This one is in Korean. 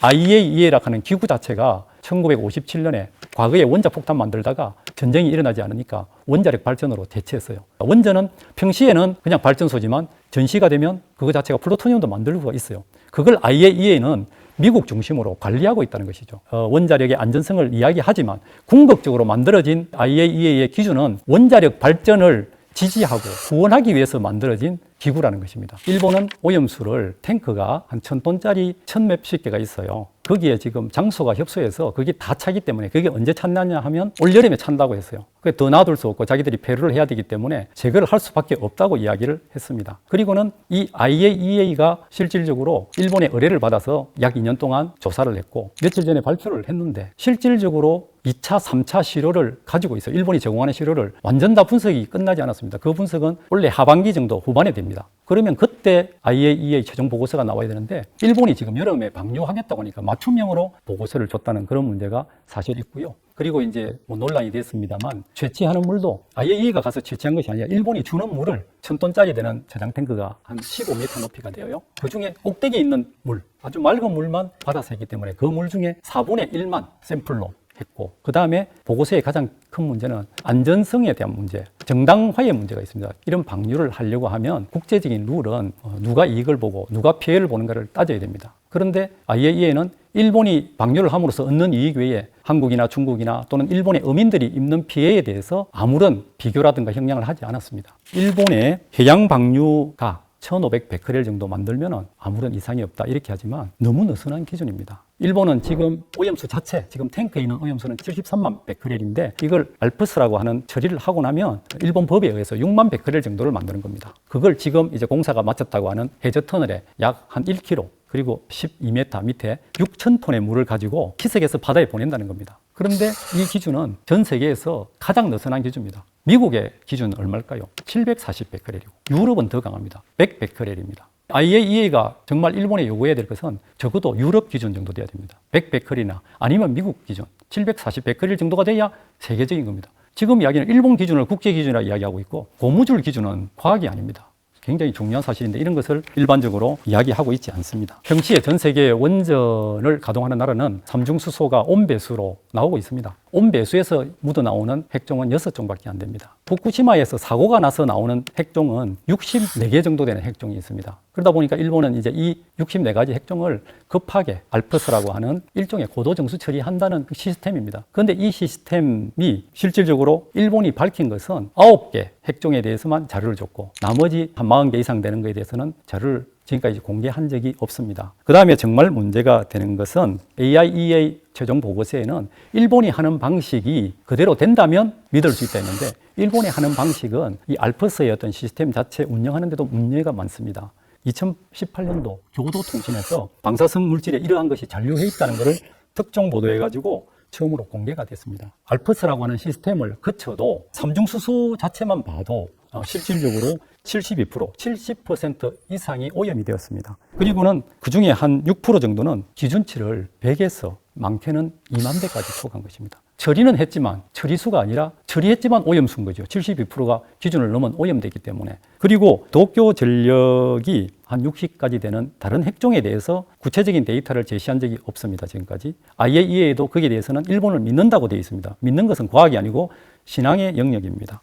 IAEA라 하는 기구 자체가 1957년에 과거에 원자 폭탄 만들다가 전쟁이 일어나지 않으니까 원자력 발전으로 대체했어요. 원전은 평시에는 그냥 발전소지만 전시가 되면 그거 자체가 플루토늄도 만들 수가 있어요. 그걸 IAEA는 미국 중심으로 관리하고 있다는 것이죠. 어, 원자력의 안전성을 이야기하지만 궁극적으로 만들어진 IAEA의 기준은 원자력 발전을 지지하고 후원하기 위해서 만들어진 기구라는 것입니다. 일본은 오염수를 탱크가 한 천 톤짜리 천 몇십 개가 있어요. 거기에 지금 장소가 협소해서 그게 다 차기 때문에 그게 언제 찬다냐 하면 올여름에 찬다고 했어요. 그게 더 놔둘 수 없고 자기들이 배류를 해야 되기 때문에 제거를 할 수밖에 없다고 이야기를 했습니다. 그리고는 이 IAEA가 실질적으로 일본의 의뢰를 받아서 약 2년 동안 조사를 했고 며칠 전에 발표를 했는데 실질적으로 2차, 3차 시료를 가지고 있어요. 일본이 제공하는 시료를 완전 다 분석이 끝나지 않았습니다. 그 분석은 원래 하반기 정도 후반에 됩니다. 그러면 그때 IAEA 최종 보고서가 나와야 되는데 일본이 지금 여름에 방류하겠다고 하니까 맞춤형으로 보고서를 줬다는 그런 문제가 사실 있고요. 그리고 이제 뭐 논란이 됐습니다만 채취하는 물도 IAEA가 가서 채취한 것이 아니라 일본이 주는 물을 천 톤짜리 되는 저장 탱크가 한 15m 높이가 되어요. 그 중에 꼭대기에 있는 물, 아주 맑은 물만 받아서 했기 때문에 그 물 중에 4분의 1만 샘플로 했고 그 다음에 보고서의 가장 큰 문제는 안전성에 대한 문제, 정당화의 문제가 있습니다. 이런 방류를 하려고 하면 국제적인 룰은 어, 누가 이익을 보고 누가 피해를 보는가를 따져야 됩니다. 그런데 IAEA는 일본이 방류를 함으로써 얻는 이익 외에 한국이나 중국이나 또는 일본의 어민들이 입는 피해에 대해서 아무런 비교라든가 형량을 하지 않았습니다. 일본의 해양 방류가 1,500 베크렐 정도 만들면 아무런 이상이 없다 이렇게 하지만 너무 느슨한 기준입니다. 일본은 지금 오염수 자체, 지금 탱크에 있는 오염수는 73만 베크렐인데 이걸 알프스라고 하는 처리를 하고 나면 일본 법에 의해서 6만 베크렐 정도를 만드는 겁니다. 그걸 지금 이제 공사가 마쳤다고 하는 해저 터널에 약 한 1km 그리고 12m 밑에 6천 톤의 물을 가지고 희석해서 바다에 보낸다는 겁니다. 그런데 이 기준은 전 세계에서 가장 느슨한 기준입니다. 미국의 기준은 얼마일까요? 740베크렐이고 유럽은 더 강합니다. 100베크렐입니다. IAEA가 정말 일본에 요구해야 될 것은 적어도 유럽 기준 정도 돼야 됩니다. 100베크렐이나 아니면 미국 기준 740베크렐 정도가 돼야 세계적인 겁니다. 지금 이야기는 일본 기준을 국제 기준이라 이야기하고 있고 고무줄 기준은 과학이 아닙니다. 굉장히 중요한 사실인데 이런 것을 일반적으로 이야기하고 있지 않습니다. 평시에 전 세계 원전을 가동하는 나라는 삼중수소가 온배수로 나오고 있습니다. 온배수에서 묻어 나오는 핵종은 6종밖에 안 됩니다. 후쿠시마에서 사고가 나서 나오는 핵종은 64개 정도 되는 핵종이 있습니다. 그러다 보니까 일본은 이제 이 64가지 핵종을 급하게 알프스라고 하는 일종의 고도 정수 처리한다는 그 시스템입니다. 그런데 이 시스템이 실질적으로 일본이 밝힌 것은 9개 핵종에 대해서만 자료를 줬고 나머지 한 40개 이상 되는 것에 대해서는 자료를 지금까지 공개한 적이 없습니다. 그 다음에 정말 문제가 되는 것은 AIEA 최종 보고서에는 일본이 하는 방식이 그대로 된다면 믿을 수 있다 했는데 일본이 하는 방식은 이 알프스의 어떤 시스템 자체 운영하는데도 문제가 많습니다. 2018년도 교도통신에서 방사성 물질에 이러한 것이 잔류해 있다는 것을 특정 보도해가지고 처음으로 공개가 됐습니다. 알프스라고 하는 시스템을 거쳐도 삼중수소 자체만 봐도 어, 실질적으로 72%, 70% 이상이 오염이 되었습니다. 그리고는 그 중에 한 6% 정도는 기준치를 100에서 많게는 2만 대까지 초과한 것입니다. 처리는 했지만 처리수가 아니라 처리했지만 오염수인 거죠. 72%가 기준을 넘은 오염되기 때문에. 그리고 도쿄 전력이 한 60까지 되는 다른 핵종에 대해서 구체적인 데이터를 제시한 적이 없습니다. 지금까지. IAEA도 거기에 대해서는 일본을 믿는다고 되어 있습니다. 믿는 것은 과학이 아니고 신앙의 영역입니다.